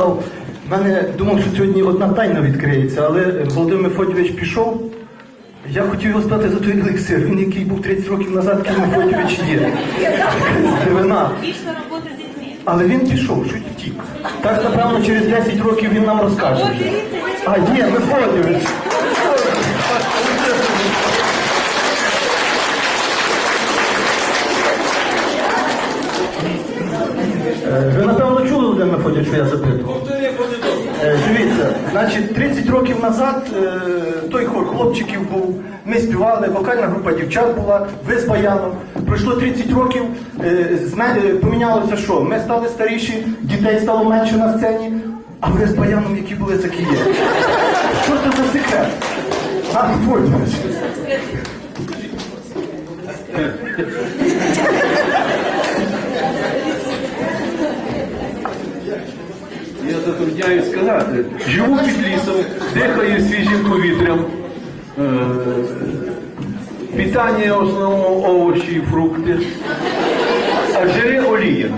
В мене думав, що сьогодні одна тайна відкриється, але Володимир Федорович пішов. Я хотів його спитати за той елексир. Він, який був 30 років назад, Ким Федорович є. Дивина. Але він пішов, щось втік. Так, напевно, через 10 років він нам розкаже. А, є, Мефодійович. Е, Ви, напевно, чули, Володимир Мефодійович, що я запитував? Е, Дивіться, значить, 30 років назад е, той хор хлопчиків був, ми співали, вокальна група дівчат була, ви з баяном. Пройшло 30 років, е, зна- е, помінялося що? Ми стали старіші, дітей стало менше на сцені, а ви з баяном, які були, такі є. Що це за секрет? А, Фольдович. Затрудняюсь сказати. Живу під лісом, дихаю свіжим повітрям. Е, Питання в основному овочі і фрукти. А жири олія.